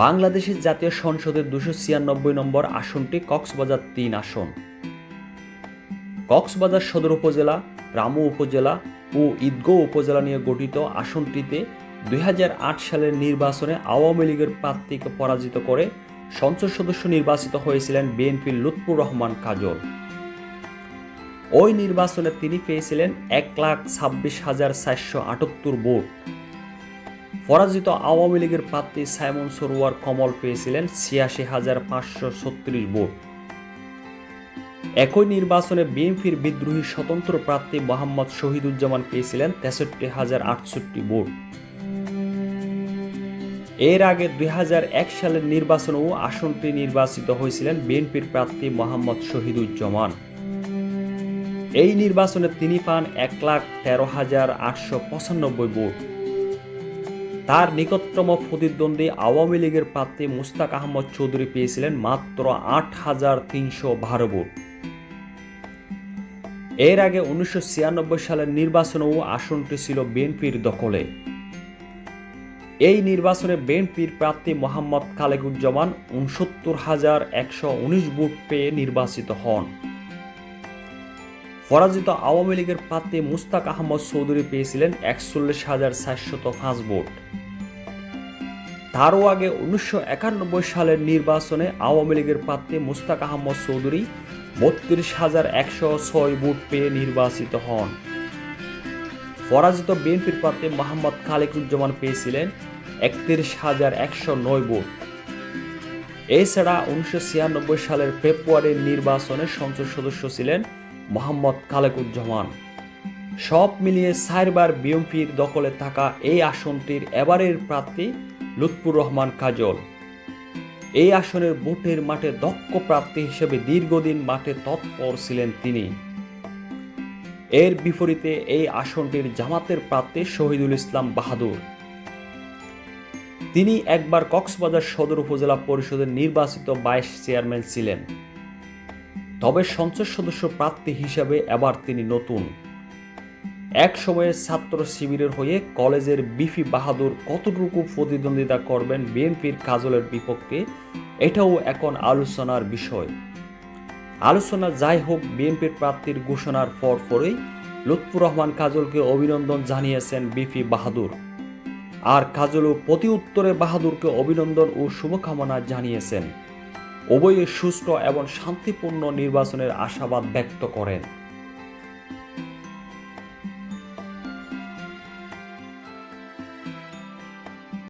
বাংলাদেশের জাতীয় সংসদের দুশো ছিয়ানব্বই নম্বর আসনটি কক্সবাজার তিন আসন। কক্সবাজার সদর উপজেলা, রামু উপজেলা ও ঈদগাঁও উপজেলা নিয়ে গঠিত আসনটিতে দুই হাজার আট সালের নির্বাচনে আওয়ামী লীগের প্রার্থীকে পরাজিত করে সংসদ সদস্য নির্বাচিত হয়েছিলেন বিএনপির লুৎফুর রহমান কাজল। ওই নির্বাচনে তিনি পেয়েছিলেন এক লাখ ছাব্বিশ হাজার চারশো আটাত্তর ভোট। পরাজিত আওয়ামী লীগের প্রার্থী সাইমন সরোয়ার কমল পেয়েছিলেন ছিয়াশি হাজার পাঁচশো ছত্রিশ ভোট। একই নির্বাচনে বিএনপির বিদ্রোহী স্বতন্ত্র প্রার্থী মোহাম্মদ শহীদুজ্জামান পেয়েছিলেন তেষট্টি হাজার আটষট্টি ভোট। এর আগে দুই হাজার এক সালের নির্বাচনেও আসনটি নির্বাচিত হয়েছিলেন বিএনপির প্রার্থী মোহাম্মদ শহীদুজ্জামান। এই নির্বাচনে তিনি পান এক লাখ তেরো হাজার আটশো পঁচানব্বই ভোট। তার নিকটতম প্রতিদ্বন্দ্বী আওয়ামী লীগের প্রার্থী মুস্তাক আহমদ চৌধুরী পেয়েছিলেন মাত্র আট হাজার তিনশো বারো ভোট। এর আগে উনিশশো ছিয়ানব্বই সালের নির্বাচনেও আসনটি ছিল বিএনপির দখলে। এই নির্বাচনে বিএনপির প্রার্থী মোহাম্মদ খালেকুজ্জামান উনসত্তর হাজার একশো উনিশ ভোট পেয়ে নির্বাচিত হন। পরাজিত আওয়ামী লীগের প্রার্থী মুস্তাক আহমদ চৌধুরী পেয়েছিলেন একচল্লিশ হাজার চারশত পাঁচ ভোট। তারও আগে উনিশশো একানব্বই সালের নির্বাচনে আওয়ামী লীগের প্রার্থী মুস্তাক আহমদ চৌধুরী বত্রিশ হাজার একশো ছয় ভোট পেয়ে নির্বাচিত হন। পরাজিত বিএনপির প্রার্থী মোহাম্মদ খালেকুজ্জামান পেয়েছিলেন একত্রিশ হাজার একশো নয় ভোট। এছাড়া উনিশশো ছিয়ানব্বই সালের ফেব্রুয়ারির নির্বাচনে সংসদ সদস্য ছিলেন মোহাম্মদ খালেকুজ্জামান। সব মিলিয়ে চারবার বিএনপির দখলে থাকা এই আসনটির এবারের প্রার্থী লুৎফুর রহমান কাজল। এই আসনের ভোটের মাঠে দক্ষ প্রার্থী হিসেবে দীর্ঘদিন মাঠে তৎপর ছিলেন তিনি। এর বিপরীতে এই আসনটির জামাতের প্রার্থী শহীদুল ইসলাম বাহাদুর। তিনি একবার কক্সবাজার সদর উপজেলা পরিষদের নির্বাচিত ভাইস চেয়ারম্যান ছিলেন। তবে সংসদ সদস্য প্রার্থী হিসাবে এবার তিনি নতুন। এক সময়ে ছাত্র শিবিরের হয়ে কলেজের বিফি বাহাদুর কতটুকু প্রতিদ্বন্দ্বিতা করবেন বিএনপির কাজলের বিপক্ষে, এটাও এখন আলোচনার বিষয়। আলোচনা যাই হোক, বিএনপির প্রার্থীর ঘোষণার পর পরেই লুৎফুর রহমান কাজলকে অভিনন্দন জানিয়েছেন বিপি বাহাদুর। আর কাজলও প্রতি উত্তরে বাহাদুরকে অভিনন্দন ও শুভকামনা জানিয়েছেন। উভয়ে সুষ্ঠু এবং শান্তিপূর্ণ নির্বাচনের আশাবাদ ব্যক্ত করেন।